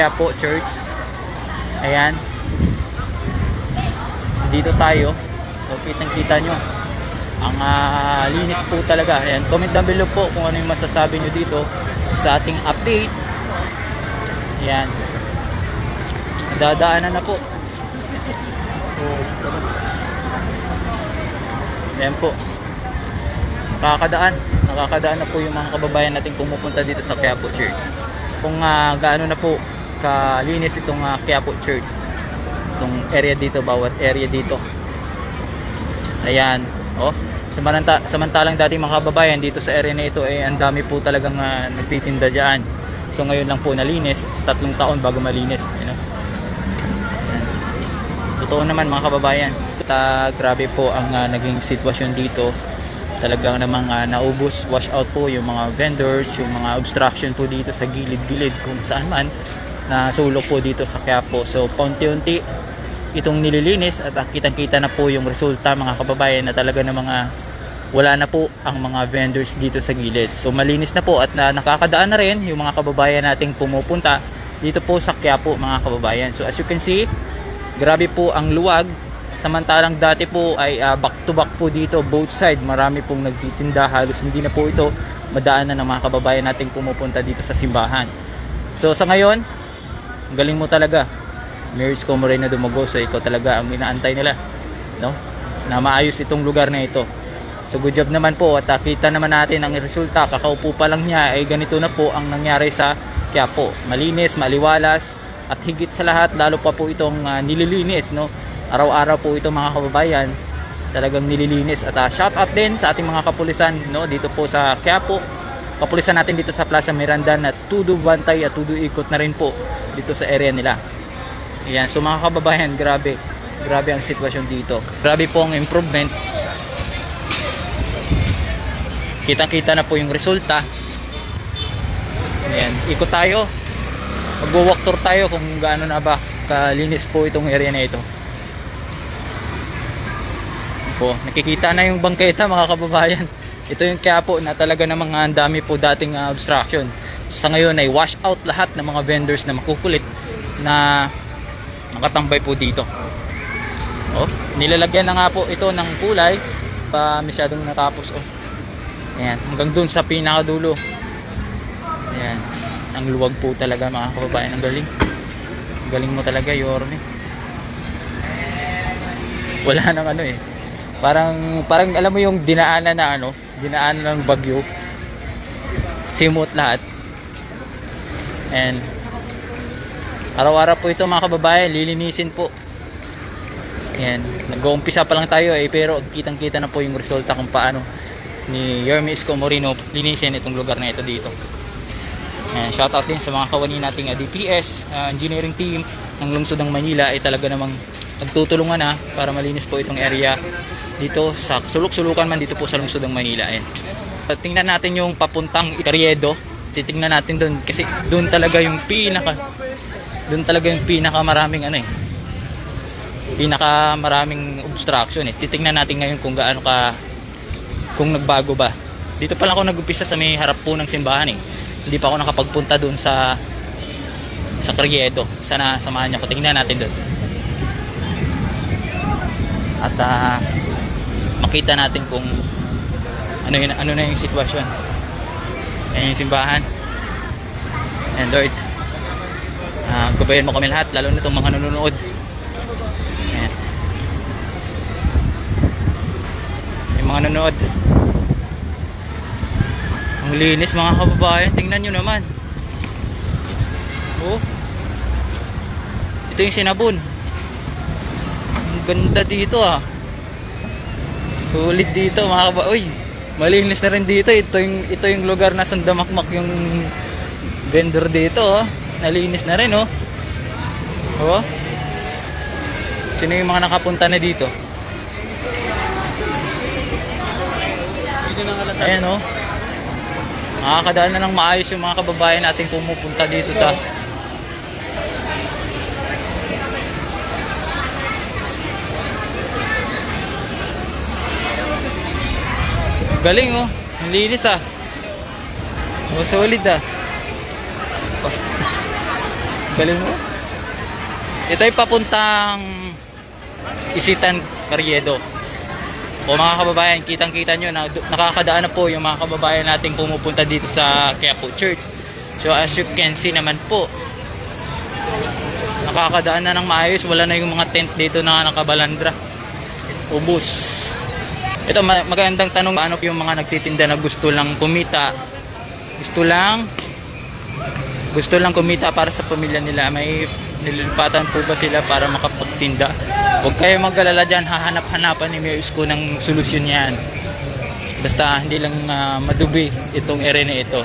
Quiapo Church. Ayan. Dito tayo. So, kitang-kita nyo. Ang ah, linis po talaga. Ayan. Comment down below po kung ano yung masasabi nyo dito sa ating update. Ayan. Dadaanan na po. Ayan po. Nakakadaan. Nakakadaan na po yung mga kababayan natin pumupunta dito sa Quiapo Church. Kung ah, gaano na po kalinis itong uh, Quiapo Church. Itong area dito, bawat area dito. Ayan. Oh, samantala, samantalang dati mga kababayan dito sa area na ito eh ang dami po talagang ah, nagtitinda diyan. So ngayon lang po nalinis, tatlong taon bago malinis, you know. Totoo naman mga kababayan. Ta, grabe po ang ah, naging sitwasyon dito. Talagang namang ah, naubos, wash out po yung mga vendors, yung mga obstruction po dito sa gilid-gilid kung saan man na sulok po dito sa Quiapo. So paunti-unti itong nililinis at ah, kitang-kita na po yung resulta mga kababayan na talaga ng mga wala na po ang mga vendors dito sa gilid. So malinis na po at na, nakakadaan na rin yung mga kababayan nating pumupunta dito po sa Quiapo mga kababayan. So as you can see, grabe po ang luwag. Samantalang dati po ay ah, back to back po dito both side. Marami pong nagtitinda halos hindi na po ito madaanan ng mga kababayan nating pumupunta dito sa simbahan. So sa ngayon, galing mo talaga. Mo rin na dumago so ikaw talaga ang inaantay nila. No? Na maayos itong lugar na ito. So good job naman po at kita naman natin ang resulta. Kakaupo pa lang niya ay ganito na po ang nangyari sa Quiapo. Malinis, maliwalas at higit sa lahat lalo pa po itong ah, nililinis no. Araw-araw po ito mga kababayan talagang nililinis at uh, shout out din sa ating mga kapulisan no dito po sa Quiapo. Kapulisan natin dito sa Plaza Miranda na tudo bantay at tudo ikot na rin po dito sa area nila. Ayan, so mga kababayan, grabe. Grabe ang sitwasyon dito. Grabe po ang improvement. Kitang-kita na po yung resulta. Ayan, ikot tayo. Mag-walk tour tayo kung gaano na ba kalinis po itong area na ito. Po, nakikita na yung bangketa mga kababayan. Ito yung kaya po na talaga namang ang dami po dating ah, obstruction. Sa ngayon ay wash out lahat ng mga vendors na makukulit na nakatambay po dito. Oh, nilalagyan na nga po ito ng kulay pa masyadong natapos oh. Ayan, hanggang dun sa pinakadulo. Ayan, ang luwag po talaga mga kababayan, ang galing. Ang galing mo talaga, Yorme. Wala nang ano eh. Parang parang alam mo yung dinaanan na ano, dinaanan ng bagyo. Simot lahat. And araw-araw po ito mga kababayan, lilinisin po. Yan, nag-uumpisa pa lang tayo eh pero kitang-kita na po yung resulta kung paano ni Yermi Isko Moreno linisin itong lugar na ito dito. Yan, shout out din sa mga kawani nating uh, DPS, uh, engineering team ng lungsod ng Manila ay talaga namang nagtutulungan na para malinis po itong area dito sa sulok-sulukan man dito po sa lungsod ng Manila. Ayan. At tingnan natin yung papuntang Icarriedo. Titingnan natin doon kasi doon talaga yung pinaka doon talaga yung pinaka maraming ano eh pinaka maraming obstruction eh. Titingnan natin ngayon kung gaano ka kung nagbago ba. Dito pa lang ako nag-umpisa sa may harap po ng simbahan eh. Hindi pa ako nakapagpunta doon sa sa Criedo. Sana samahan niyo ako. Tingnan natin doon. At ah, makita natin kung ano yun, ano na yung sitwasyon. Ayan yung simbahan. And Lord, ah, gabayan mo kami lahat, lalo na itong mga nanonood. Ayan. Yung mga nanonood. Ang linis mga kababayan, tingnan nyo naman. Oh. Ito yung sinabon. Ganda dito ah. Sulit dito mga kababayan. Uy, malinis na rin dito. Ito yung, ito yung lugar na sandamakmak yung vendor dito oh. Nalinis na rin oh. Oh. Sino yung mga nakapunta na dito? Ayan oh. Nakakadaan na ng maayos yung mga kababayan natin pumupunta dito sa Galing oh. Ang linis ah. Oh, solid ah. Galing mo. Ito ay papuntang Isitan Carriedo. O mga kababayan, kitang-kita nyo na nakakadaan na po yung mga kababayan nating pumupunta dito sa Quiapo Church. So as you can see naman po, nakakadaan na ng maayos. Wala na yung mga tent dito na nakabalandra. Ubus. Ito ma- magandang tanong, ano yung mga nagtitinda na gusto lang kumita? Gusto lang gusto lang kumita para sa pamilya nila. May nililipatan po ba sila para makapagtinda? Huwag kayo magkalala dyan, hahanap-hanapan ni Mayor Isko ng solusyon yan. Basta hindi lang ah, madubi itong area na ito.